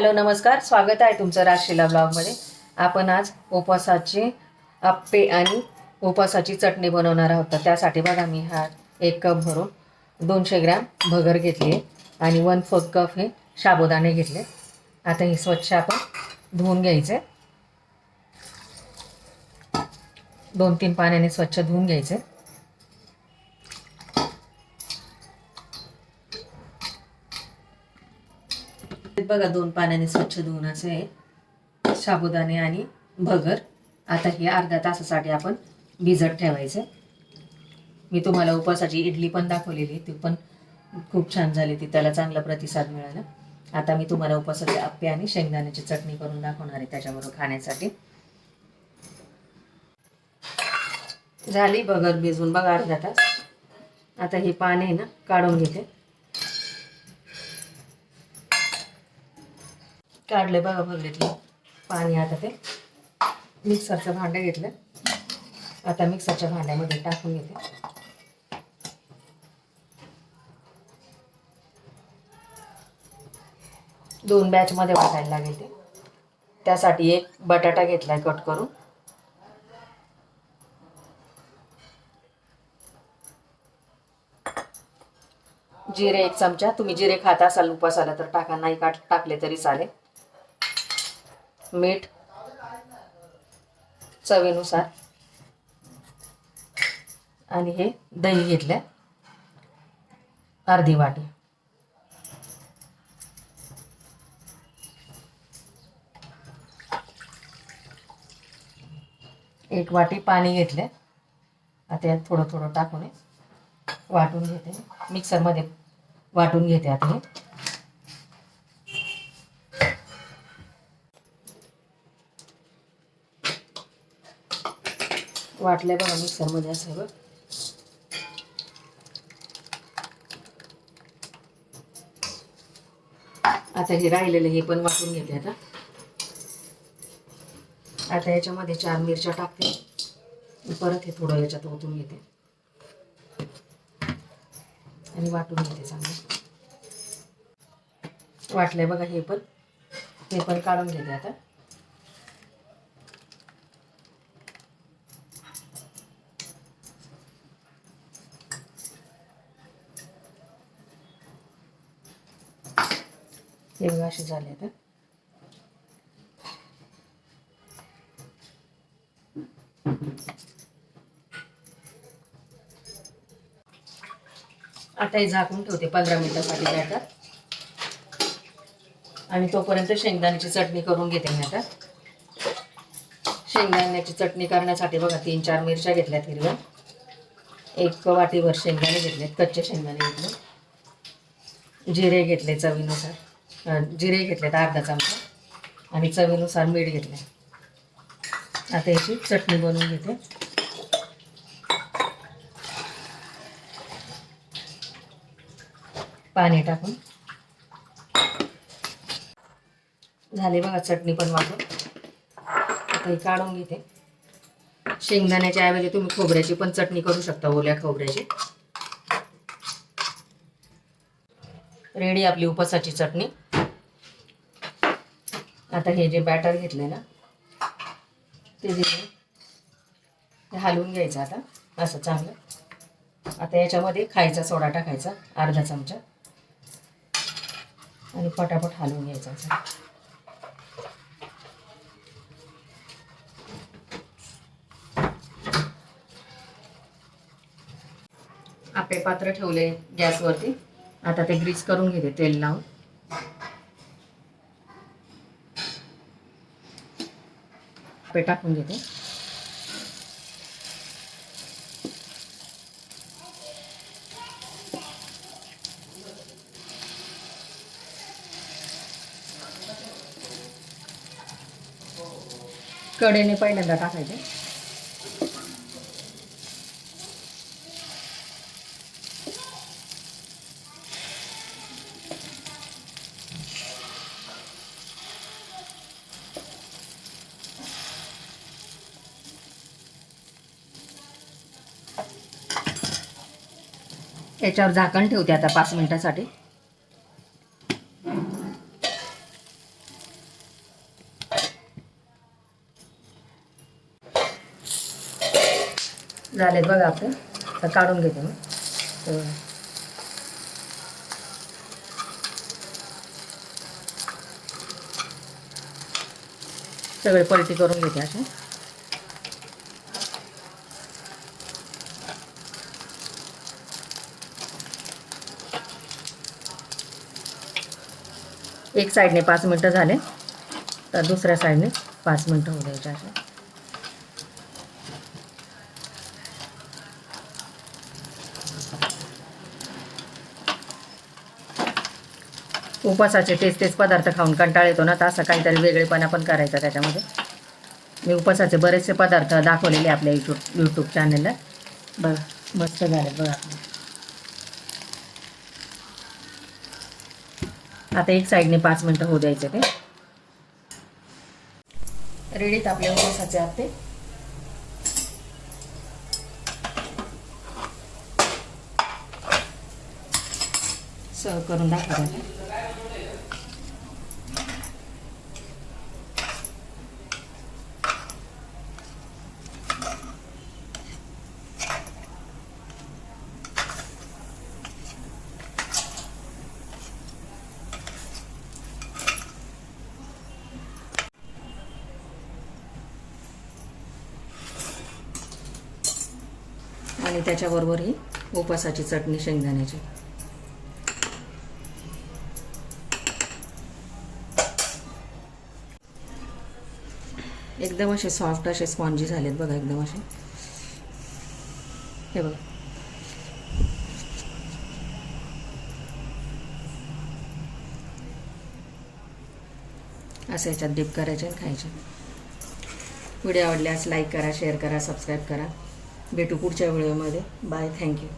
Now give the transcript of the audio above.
Hello नमस्कार. स्वागत आहे तुमचं राजशिला ब्लॉगमध्ये. आपण आज उपवासाची आप्पे आणि उपवासाची चटणी बनवणार आहोत. तर त्यासाठी बघा मी हा एक कप भरून दोनशे ग्रॅम भगर घेतली आहे आणि वन फोर्थ कप हे साबुदाणे घेतले. आता हे स्वच्छ आपण धुवून घ्यायचे. दोन तीन पाण्याने स्वच्छ धुवून घ्यायचे. बघा दोन पाण्याने स्वच्छ धुवून असे आहे साबुदाणे आणि भगर. आता हे अर्ध्या तासासाठी आपण भिजत ठेवायचे. मी तुम्हाला उपवासाची इडली पण दाखवलेली ती पण खूप छान झाली ती. त्याला चांगला प्रतिसाद मिळाला. आता मी तुम्हाला उपवासाचे आप्पे आणि शेंगदाण्याची चटणी करून दाखवणार आहे त्याच्याबरोबर खाण्यासाठी. झाली भगर भिजून. बघा अर्धा तास. आता हे पाणी आहे ना काढून घेते. काढले बघा भगरीतलं पाणी आता ते मिक्सरचं भांडं घेतलं. आता मिक्सरच्या भांड्यामध्ये टाकून घेते. दोन बॅचमध्ये वाटायला लागेल ते. त्यासाठी एक बटाटा घेतलाय कट करून. जिरे एक चमचा. तुम्ही जिरे खात असाल उपासाला तर टाका. नाही काट टाकले तरी चालेल. मीठ चवीनुसार. आणि हे दही घेतलं अर्धी वाटी. एक वाटी पाणी घेतले आता यात थोडं थोडं टाकून वाटून घेते. मिक्सरमध्ये वाटून घेते आता हे. वाटलंय बघा मिक्सरमध्ये असं बघ. आता हे राहिलेलं हे पण वाटून घेते आता. आता याच्यामध्ये चार मिरच्या टाकते. परत हे थोडं याच्यात ओतून घेते. आणि वाटून घेते चांगलं. वाटलंय बघा हे पण. हे पण काढून घेते आता. हे बघा असे झाले आता आता हे झाकून ठेवते पंधरा मिनिटासाठी आता आणि तोपर्यंत शेंगदाण्याची चटणी करून घेते मी आता. शेंगदाण्याची चटणी करण्यासाठी बघा तीन चार मिरच्या घेतल्यात हिरव्या. एक वाटीभर शेंगदाणे घेतलेत कच्चे शेंगदाणे घेतले जिरे घेतले चवीनुसार. जिरे घेतलेत अर्धा चमचा आणि चवीनुसार मीठ घेतले आता याची चटणी बनवून घेते. पाणी टाकून. झाले बघा चटणी पण वाटून आता ही काढून घेते. शेंगदाण्याच्या ऐवजी तुम्ही खोबऱ्याची पण चटणी करू शकता ओल्या खोबऱ्याची. रेडी आपली उपसाची चटणी. आता हे जे बॅटर घेतले ना ते जे हलवून घ्यायचं आता असं चांगलं. आता याच्यामध्ये खायचा सोडा टाकायचा अर्धा चमचा. आणि पटापट हलवून घ्यायचा असं. आपे पात्र ठेवले गॅसवरती. आता ते ग्रीस करून घेते तेल लावून. पे टाकून घेते. कडेने पहिल्यांदा टाकायचे. याच्यावर झाकण ठेवते आता पाच मिनटासाठी. झाले बघा आपण तर काढून घेते मी. सगळे पलटी करून घेते असे. एक साईडने पाच मिनटं झाले. तर दुसऱ्या साईडने पाच मिनटं होऊ द्यायचे असे. उपासाचे तेच तेच पदार्थ खाऊन कंटाळ येतो ना तर असं काहीतरी वेगळेपणा पण करायचा त्याच्यामध्ये. मी उपवासाचे बरेचसे पदार्थ दाखवलेले आपल्या यूट्यूब यूट्यूब चॅनलला बघा मस्त झाले बघा. आता एक साईडने पाच मिनटं होऊ द्यायचे ते. रेडीत आपल्या उपासाचे आते सर्व करून दाखवते. आणि त्याच्याबरोबर ही उपासाची चटणी शेंगदाण्याची. एकदम असे सॉफ्ट असे स्पॉन्जी झालेत बघा एकदम असे. हे बघा. असं याच्यात डिप करायचे आणि खायचे. व्हिडिओ आवडल्यास लाईक करा शेअर करा सबस्क्राईब करा. भेटू पुढच्या व्हिडिओमध्ये. Bye thank you